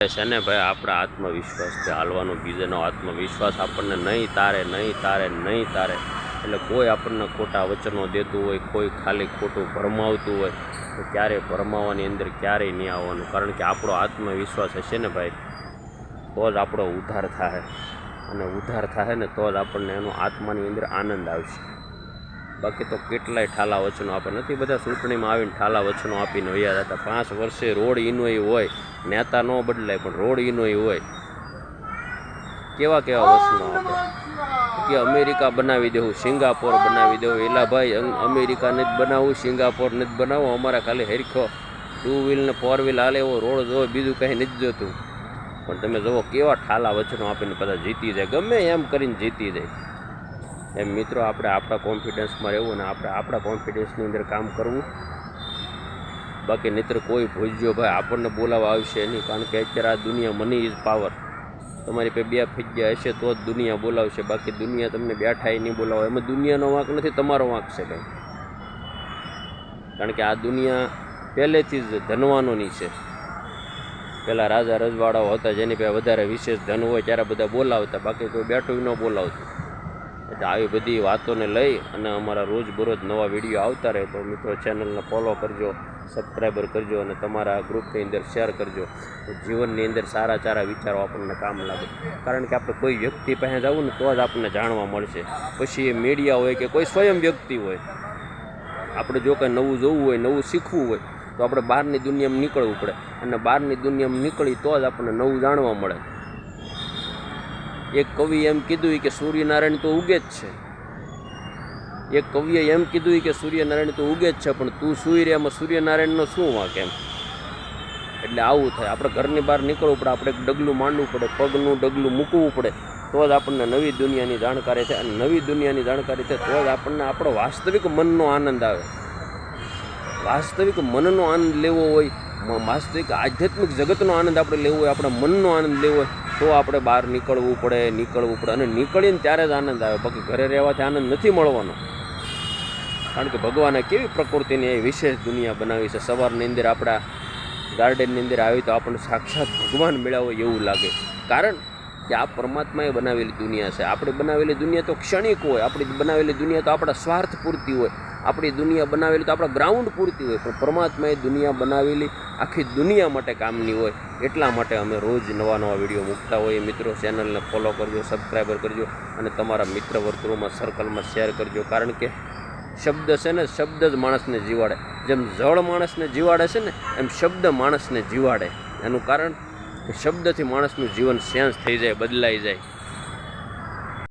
છે ને ભાઈ, આપણા છે. હાલવાનો બીજાનો આત્મવિશ્વાસ આપણને નહીં તારે નહીં તારે નહીં તારે. એટલે કોઈ આપણને ખોટા વચનો દેતું હોય, કોઈ ખાલી ખોટું ભરમાવતું હોય, તો ક્યારેય ભરમાવાની અંદર ક્યારેય નહીં આવવાનું. કારણ કે આપણો આત્મવિશ્વાસ હશે ને ભાઈ, તો જ આપણો ઉદ્ધાર થાય અને ઉદ્ધાર થાય ને તો જ આપણને એનો આત્માની અંદર આનંદ આવશે. બાકી તો કેટલાય ઠાલા વચનો આપે. નથી બધા ચૂંટણીમાં આવીને ઠાલા વચનો આપીને વૈયા હતા પાંચ વર્ષે રોડ ઈનોય હોય, નેતા ન બદલાય, પણ રોડ ઈનોય હોય. કેવા કેવા વચનો આપે? કે અમેરિકા બનાવી દેવું, સિંગાપોર બનાવી દેવું. એલા ભાઈ અમેરિકાને જ બનાવવું સિંગાપોરને જ બનાવવું. અમારા ખાલી હરખો ટુ વ્હીલ ને ફોર વ્હીલ હાલે એવો રોડ જોવે બીજું કંઈ નથી જોતું. પણ તમે જુઓ કેવા ઠાલા વચનો આપીને બધા જીતી જાય. ગમે એમ કરીને જીતી જાય. એમ મિત્રો, આપણે આપણા કોન્ફિડન્સમાં રહેવું અને આપણે આપણા કોન્ફિડન્સની અંદર કામ કરવું. બાકી મિત્ર, કોઈ ભૂલજો ભાઈ, આપણને બોલાવવા આવશે નહીં. કારણ કે અત્યારે આ દુનિયા મની ઇઝ પાવર તમારી પાસે બે ફજ્યા હશે તો જ દુનિયા બોલાવશે. બાકી દુનિયા તમને બેઠા એ નહીં બોલાવો એમાં દુનિયાનો વાંક નથી, તમારો વાંક છે કંઈ કારણ કે આ દુનિયા પહેલેથી જ ધનવાનોની છે. પહેલાં રાજા રજવાડાઓ હતા, જેની પાસે વધારે વિશેષ ધન હોય, ત્યારે બધા બોલાવતા. બાકી કોઈ બેઠું ન બોલાવતું. એટલે આવી બધી વાતોને લઈ અને અમારા રોજબરોજ નવા વીડિયો આવતા રહે તો મિત્રો ચેનલને ફોલો કરજો સબસ્ક્રાઈબર કરજો અને તમારા ગ્રુપની અંદર શેર કરજો. જીવનની અંદર સારા સારા વિચારો આપણને કામ લાગે. કારણ કે આપણે કોઈ વ્યક્તિ પાસે જવું ને તો જ આપણને જાણવા મળશે. પછી એ મીડિયા હોય કે કોઈ સ્વયં વ્યક્તિ હોય, આપણે જો કંઈ નવું જોવું હોય, નવું શીખવું હોય, તો આપણે બહારની દુનિયામાં નીકળવું પડે. અને બહારની દુનિયામાં નીકળી તો જ આપણને નવું જાણવા મળે. એક કવિ એમ કીધું કે સૂર્યનારાયણ તો ઉગે જ છે. એક કવિએ એમ કીધું કે સૂર્યનારાયણ તો ઉગે જ છે, પણ તું સૂઈ રે એમાં સૂર્યનારાયણનો શું વાંક એમ? એટલે આવું થાય. આપણે ઘરની બહાર નીકળવું પડે, આપણે ડગલું માંડવું પડે, પગનું ડગલું મૂકવું પડે, તો જ આપણને નવી દુનિયાની જાણકારી થાય. અને નવી દુનિયાની જાણકારી થાય તો જ આપણને આપણો વાસ્તવિક મનનો આનંદ આવે. વાસ્તવિક મનનો આનંદ લેવો હોય વાસ્તવિક આધ્યાત્મિક જગતનો આનંદ આપણે લેવો હોય, આપણા મનનો આનંદ લેવો હોય તો આપણે બહાર નીકળવું પડે નીકળવું પડે અને નીકળીને ત્યારે જ આનંદ આવે. બાકી ઘરે રહેવાથી આનંદ નથી મળવાનો. કારણ કે ભગવાને કેવી પ્રકૃતિની એ વિશેષ દુનિયા બનાવી છે? સવારની અંદર આપણા ગાર્ડનની અંદર આવી તો આપણને સાક્ષાત ભગવાન મેળાવો એવું લાગે. કારણ કે આ પરમાત્માએ બનાવેલી દુનિયા છે. આપણે બનાવેલી દુનિયા તો ક્ષણિક હોય. આપણી બનાવેલી દુનિયા તો આપણા સ્વાર્થ પૂરતી હોય. આપણી દુનિયા બનાવેલી, તો આપણા ગ્રાઉન્ડ પૂરતી હોય, પણ પરમાત્માએ દુનિયા બનાવેલી, આખી દુનિયા માટે કામની હોય, એટલા માટે અમે રોજ નવા નવા વીડિયો મૂકતા હોઈએ. મિત્રો ચેનલને ફોલો કરજો સબસ્ક્રાઈબર કરજો, અને તમારા મિત્ર વર્તુળોમાં સર્કલમાં શેર કરજો. કારણ કે શબ્દ છે ને, શબ્દ જ માણસને જીવાડે. જેમ જળ માણસને જીવાડે છે ને, એમ શબ્દ માણસને જીવાડે. એનું કારણ, શબ્દથી માણસનું જીવન સેન્સ થઈ જાય, બદલાઈ જાય.